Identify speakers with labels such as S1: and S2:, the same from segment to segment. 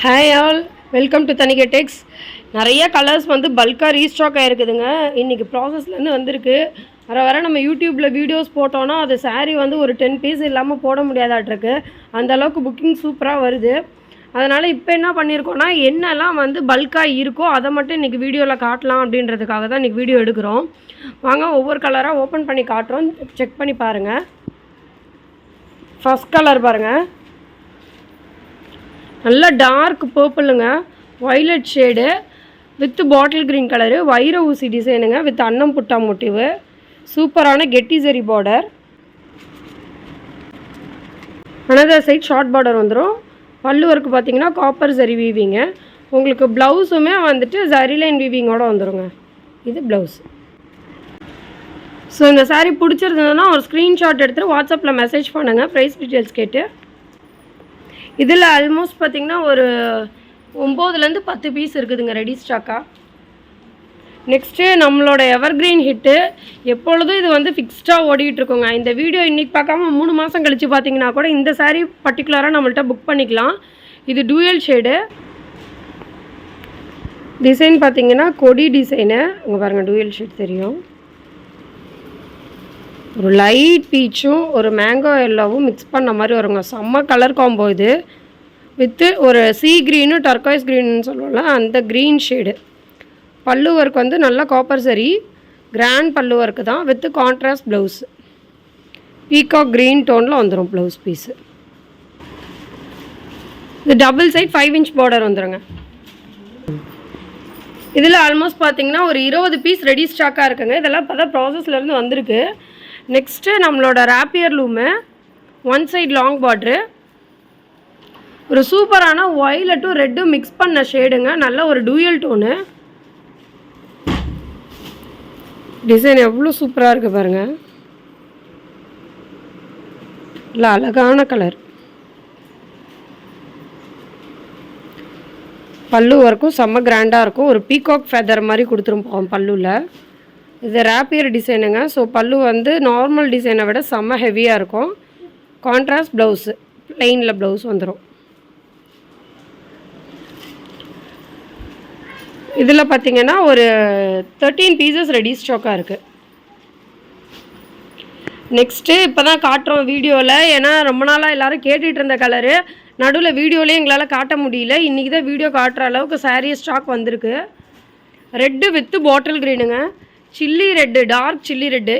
S1: Hi all welcome to Thanigai Tex நிறைய colours வந்து பல்காக ரீஸ்டாக் ஆகிருக்குதுங்க இன்றைக்கி ப்ராசஸ்லேருந்து வந்திருக்கு. வர வர நம்ம யூடியூப்பில் வீடியோஸ் போட்டோன்னா அது சாரீ வந்து ஒரு டென் பீஸ் இல்லாமல் போட முடியாதாட்டிருக்கு. அந்த அளவுக்கு புக்கிங் சூப்பராக வருது. அதனால் இப்போ என்ன பண்ணியிருக்கோன்னா என்னெல்லாம் வந்து பல்காக இருக்கோ அதை மட்டும் இன்றைக்கி வீடியோவில் காட்டலாம் அப்படின்றதுக்காக தான் இன்றைக்கி வீடியோ எடுக்கிறோம். வாங்க ஒவ்வொரு கலராக ஓப்பன் பண்ணி காட்டுறோம். செக் பண்ணி பாருங்கள் ஃபஸ்ட் கலர் பாருங்கள் நல்லா dark பர்பிளுங்க violet shade with bottle green colour வைர ஊசி டிசைனுங்க வித் அன்னம் புட்டா மோட்டிவு சூப்பரான கெட்டி zari border another side short border வந்துடும் பல்லு ஒர்க்கு பார்த்தீங்கன்னா காப்பர் சரி வீவிங்க உங்களுக்கு ப்ளவுஸுமே வந்துட்டு ஜரிலைன் வீவிங்கோட வந்துருங்க. இது ப்ளவுஸ் ஸோ இந்த சாரீ பிடிச்சிருந்ததுன்னா ஒரு ஸ்க்ரீன்ஷாட் எடுத்துகிட்டு வாட்ஸ்அப்பில் மெசேஜ் பண்ணுங்கள் ப்ரைஸ் டீட்டெயில்ஸ் கேட்டு. இதில் ஆல்மோஸ்ட் பார்த்தீங்கன்னா ஒரு ஒம்போதுலேருந்து பத்து பீஸ் இருக்குதுங்க ரெடி ஸ்டாக்காக நெக்ஸ்ட்டு நம்மளோட எவர்க்ரீன் ஹிட்டு எப்பொழுதும் இது வந்து ஃபிக்ஸ்டாக ஓடிட்டு இருக்குங்க. இந்த வீடியோ இன்றைக்கி பார்க்காம மூணு மாதம் கழித்து பார்த்தீங்கன்னா கூட இந்த சாரீ பர்டிகுலராக நம்மள்ட்ட புக் பண்ணிக்கலாம். இது டூயல் ஷேடு டிசைன் பார்த்தீங்கன்னா கொடி டிசைனு அங்கே பாருங்கள் டூயல் ஷேட் தெரியும். ஒரு லைட் பீச்சும் ஒரு மேங்கோ எல்லோவும் மிக்ஸ் பண்ண மாதிரி வருங்க. செம்ம கலர் காம்போ இது. வித்து ஒரு சீ க்ரீனு டர்காய்ஸ் க்ரீன்னு சொல்லுவோம்ல அந்த க்ரீன் ஷேடு பல்லு ஒர்க் வந்து நல்லா காப்பர் சரி. கிராண்ட் பல்லு ஒர்க்கு தான். With contrast blouse peacock green டோனில் வந்துடும் ப்ளவுஸ் பீஸு இது double side five inch border வந்துடுங்க இதில் ஆல்மோஸ்ட் பார்த்தீங்கன்னா ஒரு இருபது பீஸ் ரெடி ஸ்டாக்காக இருக்குங்க. இதெல்லாம் இப்போ தான் ப்ராசஸ்லேருந்து வந்திருக்கு. நெக்ஸ்ட்டு நம்மளோட rapier loom one side long border ஒரு சூப்பரான ஒயிலட்டும் ரெட்டும் மிக்ஸ் பண்ண ஷேடுங்க நல்ல ஒரு டூயல் டோனு டிசைன் எவ்வளோ சூப்பராக இருக்குது பாருங்கள் இல்லை அழகான கலர் பல்லு ஒர்க்கும் செம்ம கிராண்டாக இருக்கும். ஒரு பீகாக் ஃபெதர் மாதிரி கொடுத்துருப்போம் பல்லுவில் இது ரேப்பியர் டிசைனுங்க ஸோ பல்லு வந்து நார்மல் டிசைனை விட செம்ம ஹெவியாக இருக்கும். கான்ட்ராஸ்ட் ப்ளவுஸு ப்ளெயினில் ப்ளவுஸ் வந்துடும் இதில் பார்த்தீங்கன்னா ஒரு தேர்ட்டீன் பீசஸ் ரெடி ஸ்டாக்காக இருக்குது நெக்ஸ்ட்டு இப்போ தான் காட்டுறோம் வீடியோவில் ஏன்னா ரொம்ப நாளாக எல்லோரும் கேட்டுகிட்டு இருந்த கலரு நடுவில் வீடியோலேயே எங்களால் காட்ட முடியல. இன்றைக்கி தான் வீடியோ காட்டுற அளவுக்கு சாரீ ஸ்டாக் வந்திருக்கு. Red with bottle க்ரீனுங்க chilli red dark chilli red.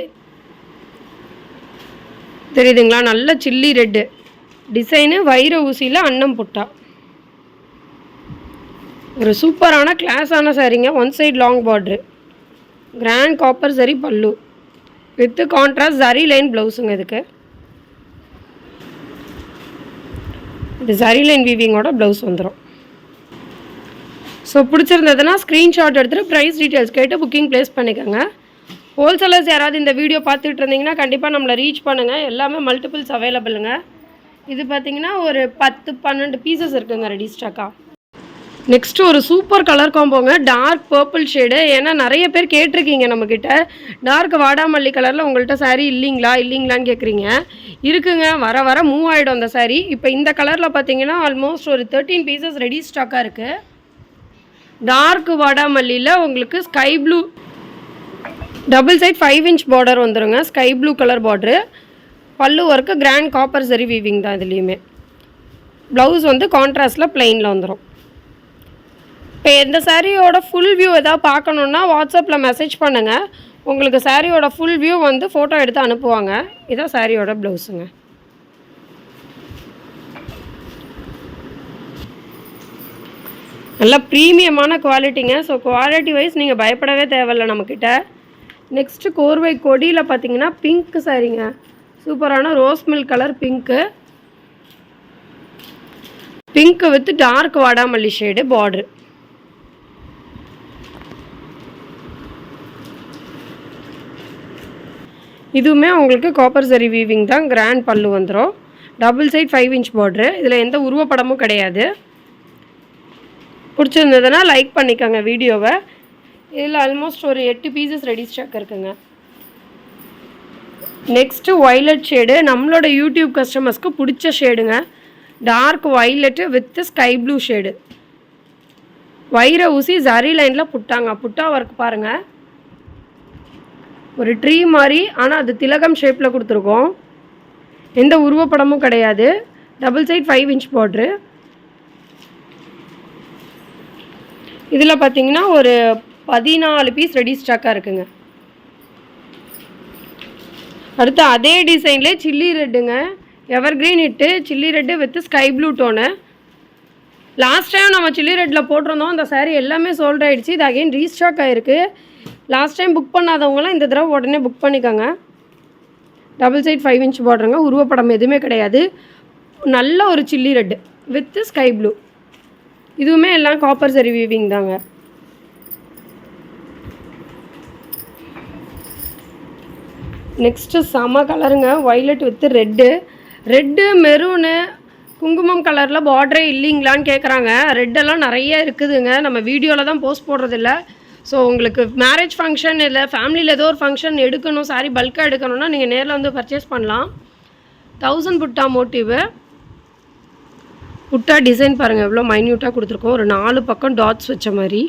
S1: தெரியுதுங்களா? நல்ல சில்லி ரெட்டு. டிசைனு வைர ஊசியில் அன்னம் புட்டா. ஒரு சூப்பரான கிளாஸான சாரீங்க one side long border grand copper zari pallu with contrast zari line ப்ளவுஸுங்க இதுக்கு. இது சரி லைன் வீவிங்கோட ப்ளவுஸ் வந்துடும் ஸோ பிடிச்சிருந்ததுன்னா ஸ்க்ரீன்ஷாட் எடுத்துகிட்டு ப்ரைஸ் டீட்டெயில்ஸ் கேட்டு புக்கிங் ப்ளேஸ் பண்ணிக்கோங்க. ஹோல்சேலர்ஸ் யாராவது இந்த வீடியோ பார்த்துட்டு இருந்தீங்கன்னா கண்டிப்பாக நம்மளை ரீச் பண்ணுங்கள் எல்லாமே மல்டிபிள்ஸ் அவைலபிளுங்க இது பார்த்தீங்கன்னா ஒரு பத்து பன்னெண்டு பீசஸ் இருக்குங்க ரெடி ஸ்டாக்காக நெக்ஸ்ட் ஒரு சூப்பர் கலர் காம்போங்க டார்க் பர்பிள் ஷேடு ஏன்னா நிறைய பேர் கேட்டிருக்கீங்க நம்மக்கிட்ட டார்க் வாடாமல்லி கலரில் உங்கள்கிட்ட சாரீ இல்லைங்களா இல்லைங்களான்னு கேட்குறீங்க இருக்குங்க. வர வர மூவ் ஆகிடும் அந்த சாரீ இப்போ இந்த கலரில் பார்த்தீங்கன்னா ஆல்மோஸ்ட் ஒரு தேர்ட்டீன் பீசஸ் ரெடி ஸ்டாக்காக இருக்குது டார்க் வாடாமல்லியில் உங்களுக்கு sky blue double side five inch border வந்துருங்க. Sky blue colour border pallu work grand copper zari weaving தான் இதுலேயுமே. ப்ளவுஸ் வந்து கான்ட்ராஸ்டில் ப்ளைனில் வந்துடும் இப்போ இந்த சாரியோட ஃபுல் வியூ எதாவது பார்க்கணுன்னா வாட்ஸ்அப்பில் மெசேஜ் பண்ணுங்கள் உங்களுக்கு சாரியோட ஃபுல் வியூ வந்து ஃபோட்டோ எடுத்து அனுப்புவாங்க. இதான் சாரியோட ப்ளவுஸுங்க நல்லா ப்ரீமியமான குவாலிட்டிங்க ஸோ குவாலிட்டி வைஸ் நீங்கள் பயப்படவே தேவையில்ல நம்மக்கிட்ட நெக்ஸ்ட்டு கோர்வை கொடியில் பார்த்தீங்கன்னா பிங்க் சாரிங்க சூப்பரான rose milk colour pink pink with dark வாடாமல்லி ஷேடு பார்ட்ரு இதுவுமே உங்களுக்கு காப்பர் சரி வீவிங் தான் கிராண்ட் பல்லு வந்துடும் double side five inch border இதில் எந்த உருவப்படமும் கிடையாது. பிடிச்சிருந்ததுன்னா லைக் பண்ணிக்கோங்க வீடியோவை. இதில் ஆல்மோஸ்ட் ஒரு எட்டு பீசஸ் ரெடி ஸ்டாக் இருக்குங்க. நெக்ஸ்ட்டு ஒய்லட் ஷேடு நம்மளோட யூடியூப் கஸ்டமர்ஸ்க்கு பிடிச்ச ஷேடுங்க dark violet with sky blue shade வைர ஊசி ஜரி லைனில் புட்டாங்க. புட்டா ஒர்க் பாருங்கள் ஒரு ட்ரீ மாதிரி ஆனால் அது திலகம் ஷேப்பில் கொடுத்துருக்கோம். எந்த உருவப்படமும் கிடையாது. Double side five inch border இதில் பார்த்தீங்கன்னா ஒரு பதினாலு பீஸ் ரெடி ஸ்டாக்காக இருக்குங்க. அடுத்து அதே டிசைன்லே chilli ரெட்டுங்க ever green hit chilli red with sky blue tone last time நம்ம சில்லி ரெட்டில் போட்டிருந்தோம் அந்த சாரீ எல்லாமே சோல்ட் ஆகிடுச்சு இது அகைன் ரீஸ்டாக் ஆகிருக்கு லாஸ்ட் டைம் புக் பண்ணாதவங்களாம் இந்த தடவை உடனே புக் பண்ணிக்கோங்க. டபுள் சைட் ஃபைவ் இன்ச் பார்டருங்க உருவப்படம் எதுவுமே கிடையாது. நல்ல ஒரு chilli red with sky blue இதுவுமே எல்லாம் காப்பர் சரி வீவிங் தாங்க. நெக்ஸ்ட்டு செம கலருங்க violet with red red maroon குங்குமம் கலரில் பார்டரே இல்லைங்களான்னு கேட்குறாங்க ரெட்டெல்லாம் நிறைய இருக்குதுங்க. நம்ம வீடியோவில் தான் போஸ்ட் போடுறதில்ல. ஸோ உங்களுக்கு மேரேஜ் ஃபங்க்ஷன் இல்லை ஃபேமிலியில் ஏதோ ஒரு ஃபங்க்ஷன் எடுக்கணும் சாரி பல்காக எடுக்கணும்னா நீங்கள் நேரில் வந்து பர்ச்சேஸ் பண்ணலாம். தௌசண்ட் புட்டா மோட்டிவு புட்டா டிசைன் பாருங்கள் எவ்வளோ மைன்யூட்டாக கொடுத்துருக்கோம். ஒரு நாலு பக்கம் டாட்ஸ் வச்ச மாதிரி.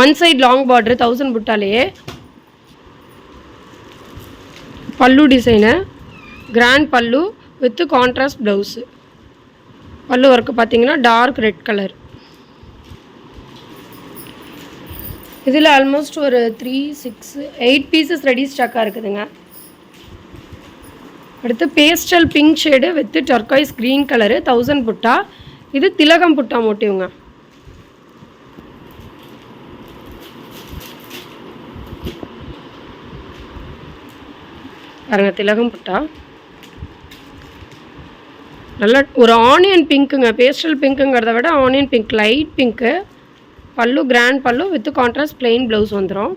S1: One side long border thousand புட்டாலேயே. Pallu design grand pallu with contrast blouse pallu work பார்த்தீங்கன்னா டார்க் ரெட் கலர் இதில் ஆல்மோஸ்ட் ஒரு three six eight pieces ready ஸ்டாக்காக இருக்குதுங்க. அடுத்து pastel pink shade with turquoise green colour thousand butta. இது திலகம் புட்டா மோட்டிவ்ங்க. பாருங்க திலகம் புட்டா. நல்ல ஒரு ஆனியன் பிங்க்குங்க பேஸ்டல் பிங்க்குங்கிறத விட onion pink light pink pallu grand pallu with contrast plain blouse வந்துடும்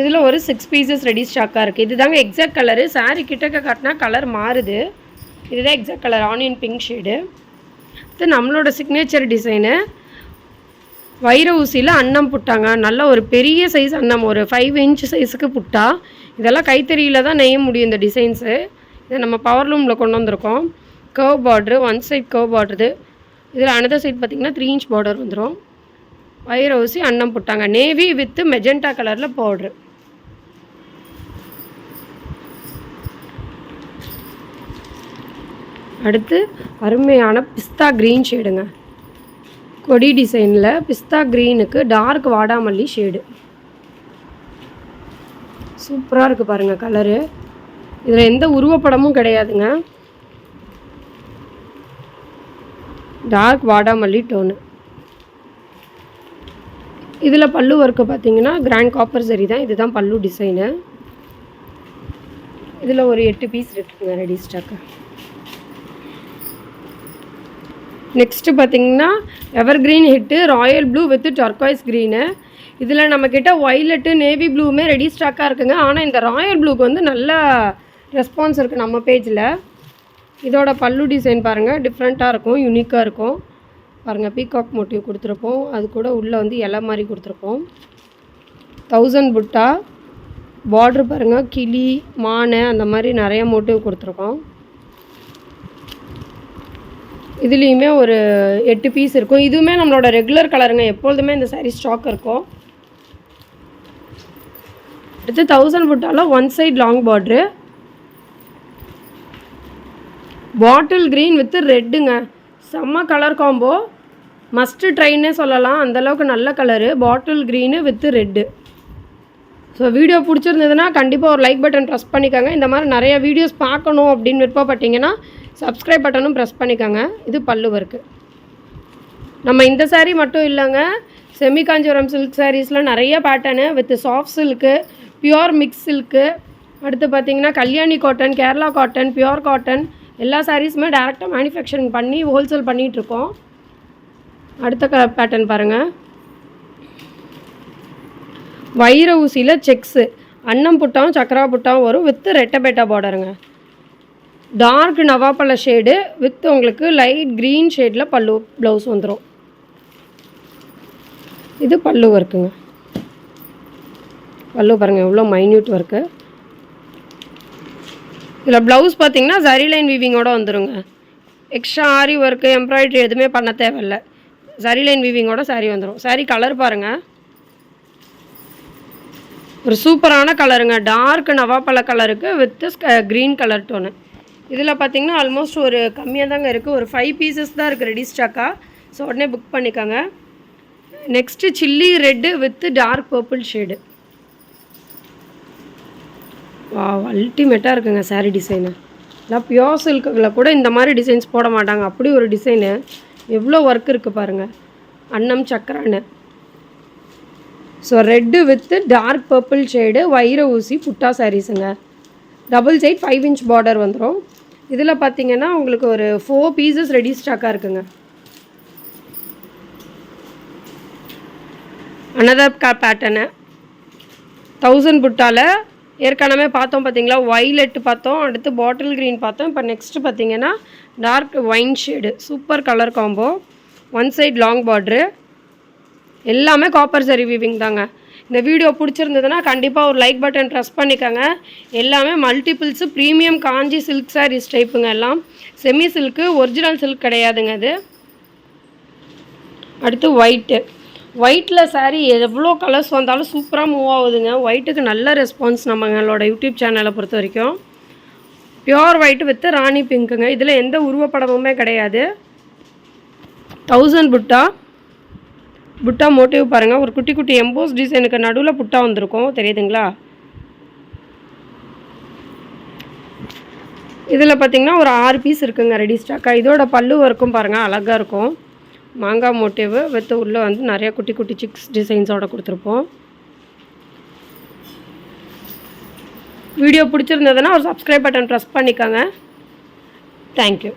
S1: இதில் ஒரு சிக்ஸ் பீசஸ் ரெடி ஸ்டாக்காக இருக்குது இதுதாங்க எக்ஸாக்ட் கலரு சாரீ கிட்டக்க காட்டினா கலர் மாறுது. இதுதான் exact colour onion pink shade இது நம்மளோட சிக்னேச்சர் டிசைனு வைர ஊசியில் அன்னம் புட்டாங்க. நல்ல ஒரு பெரிய சைஸ் அன்னம். ஒரு ஃபைவ் இன்ச் சைஸுக்கு புட்டா. இதெல்லாம் கைத்தறியில் தான் நெய்ய முடியும் இந்த டிசைன்ஸு இதை நம்ம பவர் லூமில் கொண்டு வந்திருக்கோம். Curve border one side curve border இதில் அனதர் சைட் பார்த்திங்கன்னா த்ரீ இன்ச் பார்டர் வந்துடும் வயிறு ஊசி அன்னம் புட்டாங்க. நேவி வித்து மெஜெண்டா கலரில் பவுட்ரு அடுத்து அருமையான பிஸ்தா க்ரீன் ஷேடுங்க கொடி டிசைனில் பிஸ்தா க்ரீனுக்கு டார்க் வாடாமல்லி ஷேடு சூப்பராக இருக்குது பாருங்கள் கலரு இதில் எந்த உருவப்படமும் கிடையாதுங்க. டார்க் வாடாமல்லி டோனு இதில் பல்லு ஒர்க்கு பார்த்தீங்கன்னா கிராண்ட் காப்பர் சரி தான். இதுதான் பல்லு டிசைனு இதில் ஒரு எட்டு பீஸ் இருக்குங்க ரெடி ஸ்டாக்கு நெக்ஸ்ட்டு பார்த்தீங்கன்னா ever green hit royal blue with turquoise green இதில் நம்மக்கிட்ட ஒய்லெட்டு நேவி ப்ளூவுமே ரெடி ஸ்டாக்காக இருக்குங்க. ஆனால் இந்த ராயல் ப்ளூக்கு வந்து நல்ல ரெஸ்பான்ஸ் இருக்குது நம்ம பேஜில் இதோட பல்லு டிசைன் பாருங்கள் டிஃப்ரெண்ட்டாக இருக்கும் யூனிக்காக இருக்கும். பாருங்கள் பீகாக் மோட்டிவ் கொடுத்துருப்போம். அது கூட உள்ளே வந்து இலை மாதிரி கொடுத்துருப்போம். தௌசண்ட் புட்டா பார்ட்ரு பாருங்கள் கிளி மானை அந்த மாதிரி நிறைய மோட்டிவ் கொடுத்துருக்கோம். இதுலேயுமே ஒரு எட்டு பீஸ் இருக்கும். இதுவுமே நம்மளோட ரெகுலர் கலருங்க எப்பொழுதுமே இந்த சாரீ ஸ்டாக் இருக்கும். அடுத்து thousand புட்டால one side long border bottle green with ரெட்டுங்க செம்ம கலர் காம்போ மஸ்ட்டு ட்ரைன்னே சொல்லலாம். அந்தளவுக்கு நல்ல colour bottle green with red so video பிடிச்சிருந்ததுன்னா கண்டிப்பாக ஒரு லைக் பட்டன் ப்ரெஸ் பண்ணிக்கோங்க. இந்த மாதிரி நிறைய வீடியோஸ் பார்க்கணும் அப்படின்னு விருப்பப்பட்டீங்கன்னா சப்ஸ்கிரைப் பட்டனும் ப்ரெஸ் பண்ணிக்கோங்க. இது பல்லு ஒர்க்கு நம்ம இந்த சாரீ மட்டும் இல்லைங்க. செமி காஞ்சிபுரம் சில்க் சாரீஸில் நிறைய pattern with soft silk pure mix silk அடுத்து பார்த்தீங்கன்னா Kalyani cotton Kerala cotton pure cotton எல்லா சாரீஸுமே டேரெக்டாக மேனுஃபேக்சரிங் பண்ணி ஹோல்சேல் பண்ணிகிட்ருக்கோம் அடுத்த க பேட்டர்ன் பாருங்கள் வைர ஊசியில் செக்ஸு அன்னம் புட்டாவும் சக்கரா புட்டாவும் வரும் வித்து ரெட்டபேட்டா பார்டருங்க டார்க் நவாப்பழ ஷேடு வித் உங்களுக்கு லைட் க்ரீன் ஷேடில் பல்லு ப்ளவுஸ் வந்துடும் இது பல்லு ஒர்க்குங்க பல்லு பாருங்கள் எவ்வளோ மைன்யூட் ஒர்க்கு இதில் ப்ளவுஸ் பார்த்தீங்கன்னா ஜரி லைன் வீவிங்கோட வந்துருங்க. எக்ஸ்ட்ரா ஆரி ஒர்க்கு எம்ப்ராய்டரி எதுவுமே பண்ண தேவையில்ல. ஜரி லைன் வீவிங்கோட saree வந்துடும் saree கலர் பாருங்கள் ஒரு சூப்பரான கலருங்க டார்க் நவாப்பழ கலருக்கு வித் க்ரீன் கலர் டோனு இதில் பார்த்தீங்கன்னா ஆல்மோஸ்ட் ஒரு கம்மியாக தாங்க இருக்குது ஒரு ஃபைவ் பீசஸ் தான் இருக்குது ரெடி ஸ்டாக்கா ஸோ உடனே புக் பண்ணிக்கோங்க. Next chilli red with dark purple shade வா அல்டிமேட்டாக இருக்குங்க சாரீ டிசைனு எல்லாம் பியோர் சில்கில் கூட இந்த மாதிரி டிசைன்ஸ் போட மாட்டாங்க. அப்படி ஒரு டிசைனு எவ்வளோ ஒர்க் இருக்குது பாருங்கள் அன்னம் சக்கரான்னு. So red with dark purple shade வைர ஊசி புட்டா சாரீஸுங்க double side five inch border வந்துடும் இதில் பார்த்தீங்கன்னா உங்களுக்கு ஒரு ஃபோர் பீசஸ் ரெடி ஸ்டாக்காக இருக்குங்க. அனதர் கா பேட்டர்னு தௌசண்ட் புட்டாவில் ஏற்கனவே பார்த்தோம் பார்த்தீங்களா? வைலெட் பார்த்தோம் அடுத்து பாட்டில் க்ரீன் பார்த்தோம். இப்போ நெக்ஸ்ட்டு பார்த்தீங்கன்னா dark wine shade super colour combo one side long border எல்லாமே காப்பர் சரி வீவிங் தாங்க. இந்த வீடியோ பிடிச்சிருந்ததுன்னா கண்டிப்பாக ஒரு லைக் பட்டன் ப்ரெஸ் பண்ணிக்கோங்க. எல்லாமே மல்டிபிள்ஸு ப்ரீமியம் காஞ்சி சில்க் சாரீஸ் டைப்புங்க எல்லாம். செமி சில்க்கு ஒரிஜினல் சில்க் கிடையாதுங்க அது அடுத்து ஒயிட்டு ஒயிட்டில் சாரீ எவ்வளோ கலர்ஸ் வந்தாலும் சூப்பராக மூவ் ஆகுதுங்க. ஒயிட்டுக்கு நல்ல ரெஸ்பான்ஸ் நம்மங்களோட யூடியூப் சேனலை பொறுத்த வரைக்கும். பியோர் ஒயிட் வித் ராணி பிங்க்குங்க இதில் எந்த உருவப்படமுமே கிடையாது. தௌசண்ட் புட்டா? புட்டா மோட்டிவ் பாருங்கள் ஒரு குட்டி குட்டி எம்போஸ் டிசைனுக்கு நடுவில் புட்டா வந்திருக்கும். தெரியுதுங்களா? இதில் பார்த்தீங்கன்னா ஒரு ஆறு பீஸ் இருக்குங்க. ரெடி ஸ்டாக்காக இதோட பல்லு வரைக்கும் பாருங்கள் அழகாக இருக்கும். மாங்காய் மோட்டிவ் வித் உள்ளே வந்து நிறைய குட்டி குட்டி சிக்ஸ் டிசைன்ஸோட கொடுத்துருப்போம். வீடியோ பிடிச்சிருந்ததுன்னா ஒரு சப்ஸ்கிரைப் பட்டன் ப்ரெஸ் பண்ணிக்கோங்க. Thank you